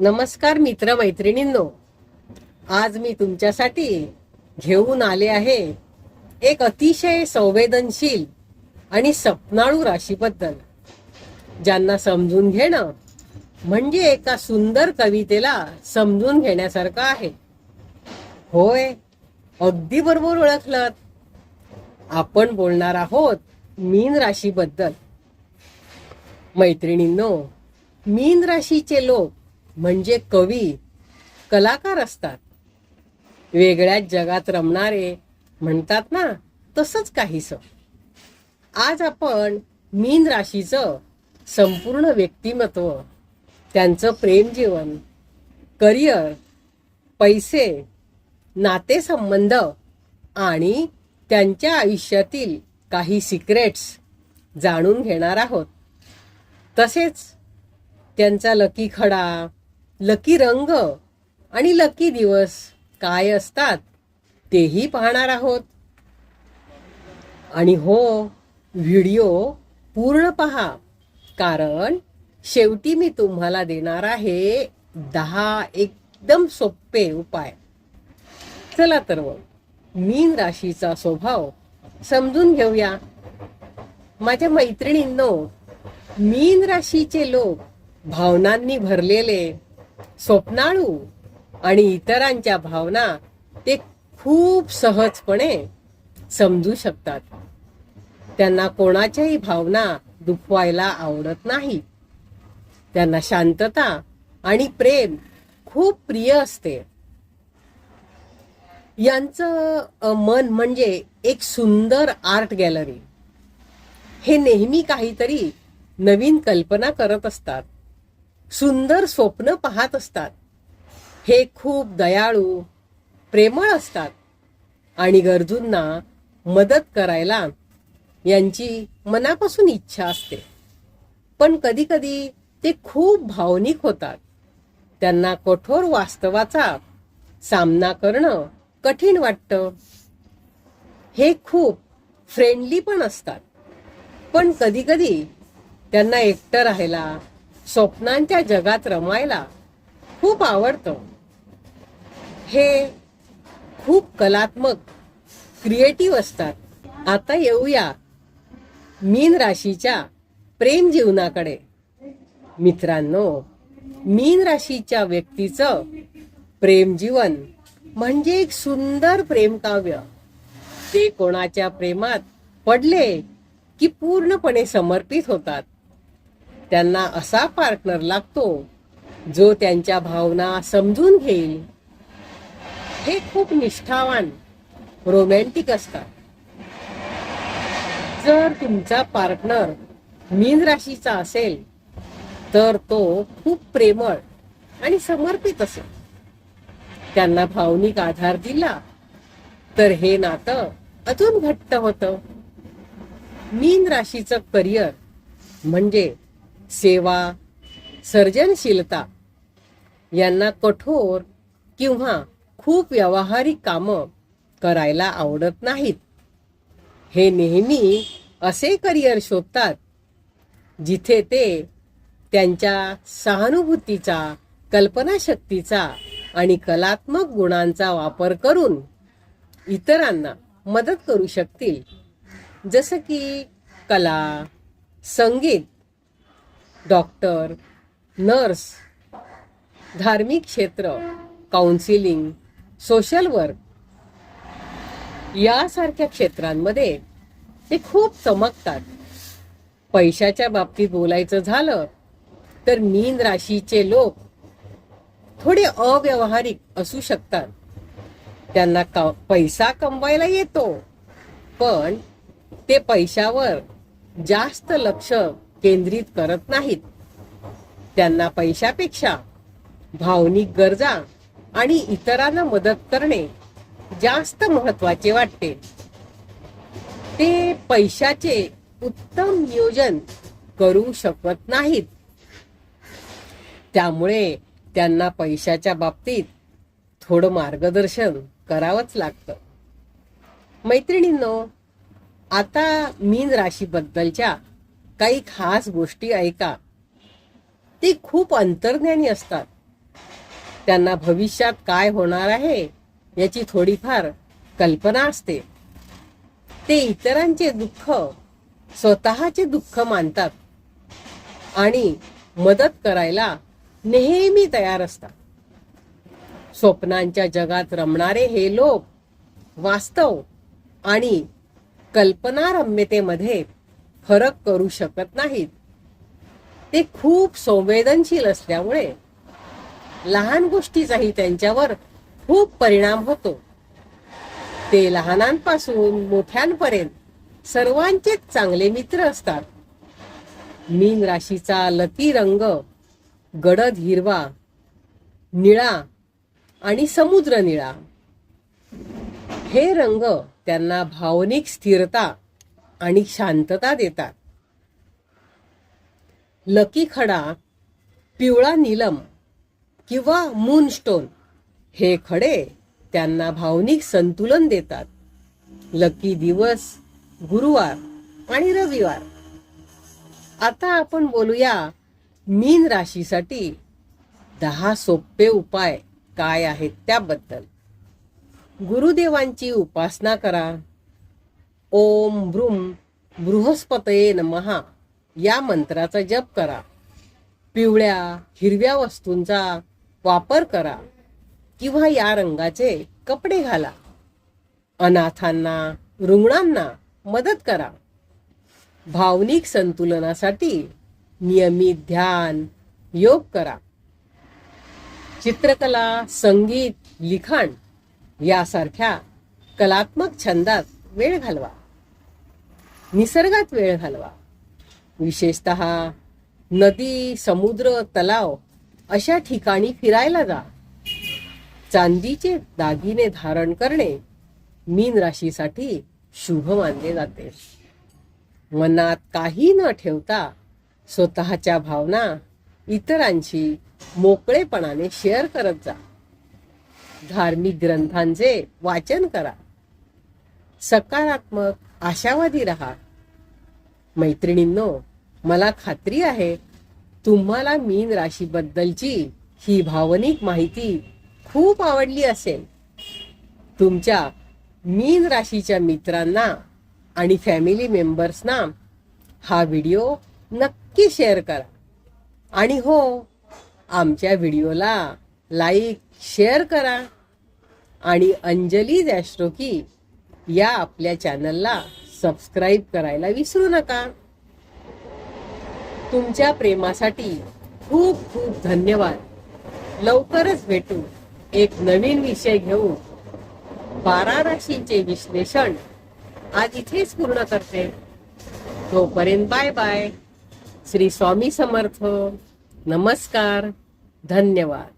नमस्कार मित्र मैत्रिणींनो आज मी तुमच्यासाठी घेऊन आले आहे एक अतिशय संवेदनशील आणि सपनाळू राशीबद्दल. ज्यांना समजून घेणं म्हणजे एका सुंदर कवितेला समजून घेण्यासारखं आहे. होय अगदी बरोबर ओळखलं आपण बोलणार आहोत मीन राशीबद्दल. मैत्रिणींनो मीन राशीचे लोक म्हणजे कवी कलाकार असतात. वेगळ्याच जगात रमणारे म्हणतात ना तसंच काहीस. आज आपण मीन राशीचं संपूर्ण व्यक्तिमत्व त्यांचं प्रेमजीवन करिअर पैसे नातेसंबंध आणि त्यांच्या आयुष्यातील काही सिक्रेट्स जाणून घेणार आहोत. तसेच त्यांचा लकी खडा लकी रंग आणि लकी दिवस काय असतात तेही पाहणार आहोत. आणि हो व्हिडिओ पूर्ण पहा कारण शेवटी मी तुम्हाला देणार आहे दहा एकदम सोपे उपाय. चला तर मग मीन राशीचा स्वभाव समजून घेऊया. माझ्या मैत्रिणींनो मीन राशीचे लोक भावनांनी भरलेले स्वप्नाळू आणि इतरांच्या भावना ते खूप सहजपणे समजू शकतात. त्यांना कोणाच्याही भावना दुखवायला आवडत नाही. त्यांना शांतता आणि प्रेम खूप प्रिय असते. यांचं मन म्हणजे एक सुंदर आर्ट गॅलरी. हे नेहमी काहीतरी नवीन कल्पना करत असतात. सुंदर स्वप्न पाहत असतात. हे खूप दयाळू प्रेमळ असतात. आणि गरजूंना मदत करायला यांची मनापासून इच्छा असते. पण कधीकधी ते खूप भावनिक होतात. त्यांना कठोर वास्तवाचा सामना करणं कठीण वाटतं. हे खूप फ्रेंडली पण असतात. पण कधीकधी त्यांना एकटं राहायला स्वप्नांच्या जगात रमायला खूप आवडतं. हे खूप कलात्मक क्रिएटिव्ह असतात. आता येऊया मीन राशीच्या प्रेम जीवनाकडे. मित्रांनो मीन राशीच्या व्यक्तीचं प्रेम जीवन म्हणजे एक सुंदर प्रेमकाव्य ते कोणाच्या प्रेमात पडले की पूर्णपणे समर्पित होतात. त्यांना असा पार्टनर लागतो जो त्यांच्या भावना समजून घेईल. हे खूप निष्ठावान रोमॅन्टिक असतात. जर तुमचा पार्टनर मीन राशीचा असेल तर तो खूप प्रेमळ आणि समर्पित असेल. त्यांना भावनिक आधार दिला तर हे नातं अजून घट्ट होतं. मीन राशीचं करिअर म्हणजे सेवा सर्जनशीलता यांना कठोर किंवा खूप व्यावहारिक कामं करायला आवडत नाहीत. हे नेहमी असे करिअर शोधतात जिथे ते त्यांच्या सहानुभूतीचा कल्पनाशक्तीचा आणि कलात्मक गुणांचा वापर करून इतरांना मदत करू शकतील. जसं की कला संगीत डॉक्टर नर्स धार्मिक क्षेत्र काउन्सिलिंग सोशल वर्क यासारख्या क्षेत्रांमध्ये ते खूप चमकतात. पैशाच्या बाबतीत बोलायचं झालं तर मीन राशीचे लोक थोडे अव्यावहारिक असू शकतात. त्यांना क पैसा कमवायला येतो पण ते पैशावर जास्त लक्ष केंद्रित करत नाहीत. त्यांना पैशापेक्षा भावनिक गरजा आणि इतरांना मदत करणे जास्त महत्त्वाचे वाटते. ते पैशाचे उत्तम नियोजन करू शकत नाहीत. त्यामुळे त्यांना पैशाच्या बाबतीत थोडं मार्गदर्शन करावंच लागतं. मैत्रिणींनो आता मीन राशीबद्दलच्या काही खास गोष्टी ऐका. ते खूप अंतर्ज्ञानी असतात. त्यांना भविष्यात काय होणार आहे याची थोडीफार कल्पना असते. ते इतरांचे दुःख स्वतःचे दुःख मानतात आणि मदत करायला नेहमी तयार असतात. स्वप्नांच्या जगात रमणारे हे लोक वास्तव आणि कल्पनारम्यतेमध्ये फरक करू शकत नाहीत. ते खूप संवेदनशील असल्यामुळे लहान गोष्टीचाही त्यांच्यावर खूप परिणाम होतो. ते लहानांपासून मोठ्यांपर्यंत सर्वांचेच चांगले मित्र असतात. मीन राशीचा लती रंग गडद हिरवा निळा आणि समुद्र निळा. हे रंग त्यांना भावनिक स्थिरता आणि शांतता देतात. लकी खडा पिवळा नीलम किंवा मूनस्टोन हे खडे त्यांना भावनिक संतुलन देतात. लकी दिवस गुरुवार आणि रविवार. आता आपण बोलूया मीन राशीसाठी दहा सोपे उपाय काय आहेत त्याबद्दल. गुरुदेवांची उपासना करा. ओम ब्रुम बृहस्पतये नमहा या मंत्राचा जप करा. पिवळ्या हिरव्या वस्तूंचा वापर करा. किंवा या रंगाचे कपडे घाला. अनाथांना रुग्णांना मदत करा. भावनिक संतुलनासाठी नियमित ध्यान योग करा. चित्रकला संगीत लिखाण यासारख्या कलात्मक छंदात वेळ घालवा. निसर्गात वेळ घालवा. विशेषत नदी समुद्र तलाव अशा ठिकाणी फिरायला जा. चांदीचे दागिने धारण करणे मीन राशीसाठी शुभ मानले जाते. मनात काही न ठेवता स्वतःच्या भावना इतरांशी मोकळेपणाने शेअर करत जा. धार्मिक ग्रंथांचे वाचन करा. सकारात्मक आशावादी राहा. मैत्रिणींनो मला खात्री आहे तुम्हाला मीन राशीबद्दलची ही भावनिक माहिती खूप आवडली असेल. तुमच्या मीन राशीच्या मित्रांना आणि फॅमिली मेंबर्सना हा व्हिडिओ नक्की शेअर करा. आणि हो आमच्या व्हिडिओला लाईक शेअर करा. आणि अंजली की या आपल्या चॅनलला सबस्क्राईब करायला विसरू नका. तुमच्या प्रेमासाठी खूप खूप धन्यवाद. लवकरच भेटू एक नवीन विषय घेऊन. बारा राशींचे विश्लेषण आज इथेच पूर्ण करते. तोपर्यंत बाय बाय. श्री स्वामी समर्थ. नमस्कार. धन्यवाद.